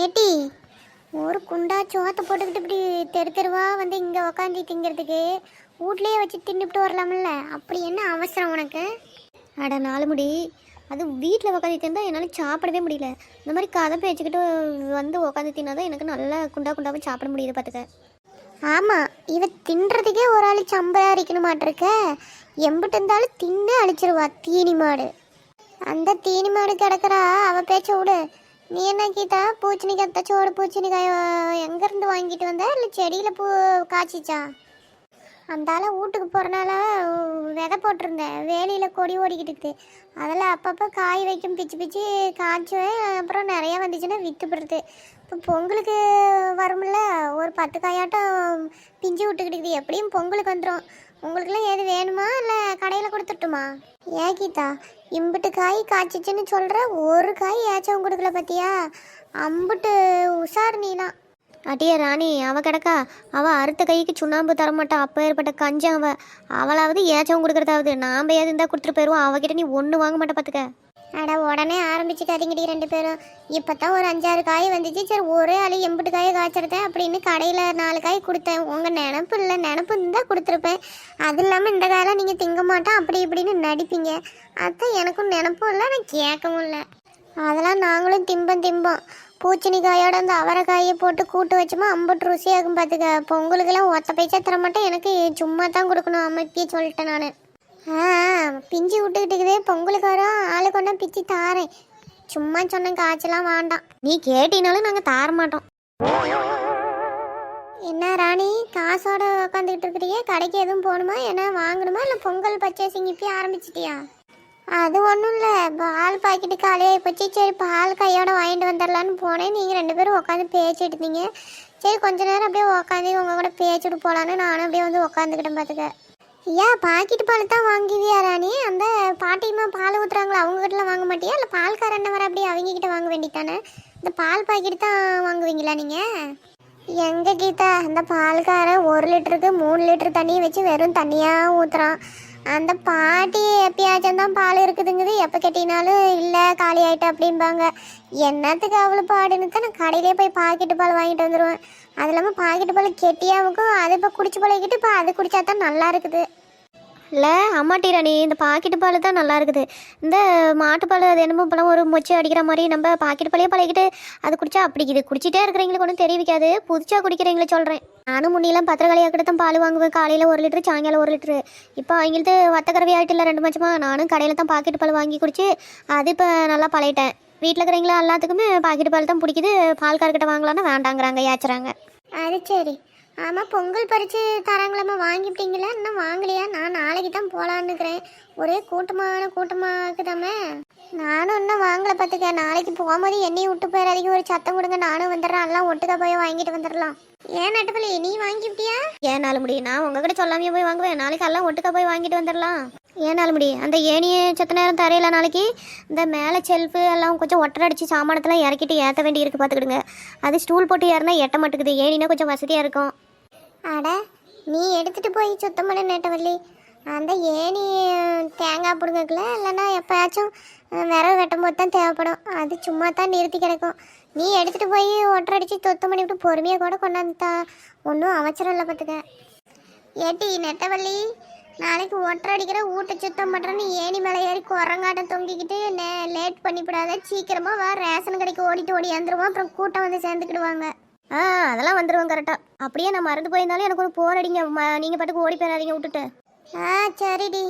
ஏட்டி ஒரு குண்டா சோத்தை போட்டுக்கிட்டு இப்படி தெரு தெருவா வந்து இங்கே உக்காந்து திங்கிறதுக்கு வீட்லயே வச்சு தின்னுபிட்டு வரலாம்ல அப்படி என்ன அவசரம் உனக்கு? அட நாலு முடி அது வீட்டில் உட்காந்து தின்னா என்னால் சாப்பிடவே முடியல. இந்த மாதிரி கதை பேச்சுக்கிட்டு வந்து உட்காந்து தின்னாதான் எனக்கு நல்லா குண்டா குண்டாவும் சாப்பிட முடியுது பார்த்துக்க ஆமாம் இவ தின்றதுக்கே ஒரு ஆள் சம்பாதிக்கணும் மாட்டிருக்க. எம்பிட்டு இருந்தாலும் தின்னு அழிச்சிருவா தீனி மாடு. அந்த தீனி மாடு கிடக்குறா அவள் பேச்ச விடு. நீ என்ன கீதா? பூச்சணிக்காய் தச்சோடு பூச்சணிக்காய் எங்கேருந்து வாங்கிட்டு வந்த? இல்லை செடியில் பூ காய்ச்சிச்சா? அந்த வீட்டுக்கு போகிறனால விதை போட்டிருந்தேன். வேலியில் கொடி ஓடிக்கிட்டு அதில் அப்பப்போ காய் வைக்கும் பிச்சு பிச்சு காய்ச்சுவேன். அப்புறம் நிறையா வந்துச்சுன்னா விற்று இப்போ பொங்கலுக்கு வரும்ல ஒரு பத்து காயாட்டம் பிஞ்சு விட்டுக்கிட்டு எப்படியும் பொங்கலுக்கு வந்துடும் உங்களுக்குலாம் எது வேணுமா? இல்லை கடையில் கொடுத்துட்டுமா? ஏன் கீதா? இம்பிட்டு காய் காய்ச்சிச்சுன்னு சொல்கிற ஒரு காய் ஏச்சவும் கொடுக்கல பார்த்தியா அம்பிட்டு உஷார் நீலாம் அட்டியே ராணி அவ கிடக்கா. அவ அறுத்த கைக்கு சுண்ணாம்பு தரமாட்டா. அப்போ ஏற்பட்ட கஞ்சம் அவ. அவளாவது ஏச்சவும் கொடுக்கறதாவது நாம் ஏது இருந்தால் கொடுத்துட்டு போயிடுவோம் அவகிட்ட நீ ஒன்று வாங்க மாட்டேன் பார்த்துக்க அட உடனே ஆரம்பிச்சுக்காதீங்கடி ரெண்டு பேரும். இப்போ தான் ஒரு அஞ்சாறு காய் வந்துச்சு. சரி ஒரே ஆளு எம்பிட்டு காய் காய்ச்சிருத்தேன் அப்படின்னு கடையில் நாலு காய் கொடுத்தேன். உங்கள் நினப்பு இல்லை நினப்பு இருந்தால் கொடுத்துருப்பேன். அது இல்லாமல் இந்த காயெல்லாம் நீங்கள் திங்க மாட்டோம். அப்படி இப்படின்னு நடிப்பீங்க. அதான் எனக்கும் நினப்பும் இல்லை நான் கேட்கவும் இல்லை. அதெல்லாம் நாங்களும் திம்பம் திம்போம். பூச்சணிக்காயோட அந்த அவரைக்காயை போட்டு கூட்டு வச்சோமா அம்பட்டு ருசியாகும் பார்த்துக்க பொங்கலுக்கெல்லாம் ஒத்த பைசா தர மாட்டேன். எனக்கு சும்மா தான் கொடுக்கணும் அமைப்பியே சொல்லிட்டேன் நான். ஆ பிஞ்சு விட்டுக்கிட்டுக்குதே பொங்கலுக்கு வரோம் ஆளு கொண்டா பிச்சு தாரேன். சும்மா சொன்ன காய்ச்சலாம் வேண்டாம். நீ கேட்டினாலும் நாங்கள் தார மாட்டோம் என்ன ராணி காசோட உட்காந்துக்கிட்டு இருக்கிறீங்க கடைக்கு எதுவும் போகணுமா? என்ன வாங்கணுமா? இல்லை பொங்கல் பர்ச்சேசிங் இப்பயே ஆரம்பிச்சிட்டியா? அது ஒன்றும் இல்லை. பால் பாக்கெட்டு காலியாகி போச்சு. சரி பால் கையோட வாங்கிட்டு வந்துடலான்னு போனேன். நீங்கள் ரெண்டு பேரும் உட்காந்து பேசிட்டு இருந்தீங்க சரி கொஞ்ச நேரம் அப்படியே உட்காந்து உங்கள் கூட பேசிட்டு போகலான்னு நானும் அப்படியே வந்து உட்காந்துக்கிட்டேன் பார்த்துக்க ஏன் பாக்கெட் பால் தான் வாங்குவியா ராணி? அந்த பாட்டியமா பால் ஊற்றுறாங்களா அவங்ககிட்டலாம் வாங்க மாட்டியா? இல்லை பால்காரண்ண வர அப்படியே அவங்கக்கிட்ட வாங்க வேண்டித்தானே இந்த பால் பாக்கெட் தான் வாங்குவீங்களா நீங்கள் எங்கள் கீதா அந்த பால்காரன் ஒரு லிட்டருக்கு மூணு லிட்டர் தண்ணியை வச்சு வெறும் தண்ணியாக ஊற்றுறான் அந்த பாட்டி எப்பயாச்சும் தான் பால் இருக்குதுங்குது. எப்போ கேட்டினாலும் இல்லை காலி ஆகிட்டு அப்படிம்பாங்க. என்னத்துக்கு அவ்வளோ பாடுன்னு தான் நான் கடையிலே போய் பாக்கெட்டு பால் வாங்கிட்டு வந்துடுவேன் அது இல்லாமல் பாக்கெட்டு பால் கெட்டியாவுக்கும் அது இப்போ குடிச்சு பழகிட்டு இப்போ அது குடிச்சா தான் நல்லா இருக்குது. இல்லை அம்மாட்டி ராணி இந்த பாக்கெட்டு பால் தான் நல்லா இருக்குது. இந்த மாட்டுப்பால் அது என்னமோ பழம் ஒரு மொச்சை அடிக்கிற மாதிரி நம்ம பாக்கெட் பாலே பழகிட்டு அது குடிச்சா அப்படி இது குடிச்சிட்டே இருக்கிறவங்களுக்கு ஒன்றும் தெரிவிக்காது புதுச்சா குடிக்கிறவங்கள சொல்கிறேன் நானும் முன்னிலாம் பத்திரக்கலையாக கிட்ட தான் பால் வாங்குவேன். காலையில் ஒரு லிட்டரு சாயங்காலம் ஒரு லிட்டரு. இப்போ அவங்கள்ட்ட வத்தக்கறவை ஆகிட்டு இல்லை ரெண்டு மச்சமா நானும் கடையில் தான் பாக்கெட் பால் வாங்கி குடிச்சு அது இப்போ நல்லா பழகிட்டேன். வீட்டில் இருக்கிறவங்களா எல்லாத்துக்குமே பாக்கெட் பால் தான் பிடிக்குது. பால்கார்கிட்ட வாங்கலாம்னா வேண்டாங்கிறாங்க ஏச்சுறாங்க. அது சரி. ஆமாம் பொங்கல் பறித்து தராங்களாம்மா வாங்கிட்டீங்களா இன்னும் வாங்கலையா? நான் நாளைக்கு தான் போகலான்னுக்கிறேன் ஒரே கூட்டமான கூட்டமாக இருக்குதாமே நானும் இன்னும் வாங்கலை பார்த்துக்க நாளைக்கு போகும்போது என்னையும் விட்டு போயிடாதீங்க ஒரு சத்தம் கொடுங்க. நானும் வந்துடுறேன். எல்லாம் ஒட்டுக்கா போய் வாங்கிட்டு வந்துடலாம். ஏன் நட்டுப்பள்ளி? நீ வாங்கிவிட்டியா ஏனால முடியும் நான் உங்ககிட்ட சொல்லாமையே போய் வாங்குவேன். நாளைக்கு எல்லாம் ஒட்டுக்கா போய் வாங்கிட்டு வந்துடலாம். ஏனால முடியும் அந்த ஏனியை சத்த நேரம் தரையில நாளைக்கு இந்த மேலே செல்ஃபு எல்லாம் கொஞ்சம் ஒட்டரை அடிச்சு சாமானத்தெல்லாம் இறக்கிட்டு ஏற்ற வேண்டி இருக்கு பார்த்துக்கிடுங்க அது ஸ்டூல் போட்டு ஏறினா எட்ட மாட்டேங்குது ஏனினா கொஞ்சம் வசதியாக இருக்கும். அட நீ எடுத்துட்டு போய் சுத்தம் பண்ண நெட்டவள்ளி. அந்த ஏணி தேங்காய் இல்லைன்னா எப்போயாச்சும் விரவு வெட்டும் போது தான் தேவைப்படும். அது சும்மா தான் நிறுத்தி கிடக்கும். நீ எடுத்துகிட்டு போய் ஒட்டரை தொத்து சுத்தம் பண்ணிவிட்டு பொறுமையாக கூட கொண்டாந்து தான் ஒன்றும் அவசரம் இல்லை பார்த்துக்க. ஏட்டி நெட்டவள்ளி நாளைக்கு ஒட்டரை அடிக்கிற வீட்டை சுத்தம் பண்ணுறேன்னு ஏணி மேலே ஏறி குரங்காட்டம் தொங்கிக்கிட்டு நே லேட் பண்ணிவிடாத. சீக்கிரமாக வா ரேஷன் கடைக்கு ஓடிட்டு ஓடி வந்துருவோம். அப்புறம் கூட்டம் வந்து சேர்ந்துக்கிடுவாங்க. ஆ அதெல்லாம் வந்துடுவோம் கரெக்டாக அப்படியே நான் மறந்து போயிருந்தாலும் எனக்கு ஒரு போர் அடிங்க. நீங்கள் பாட்டுக்கு ஓடி போயிடாதீங்க விட்டுட்டு. ஆ சரிடி.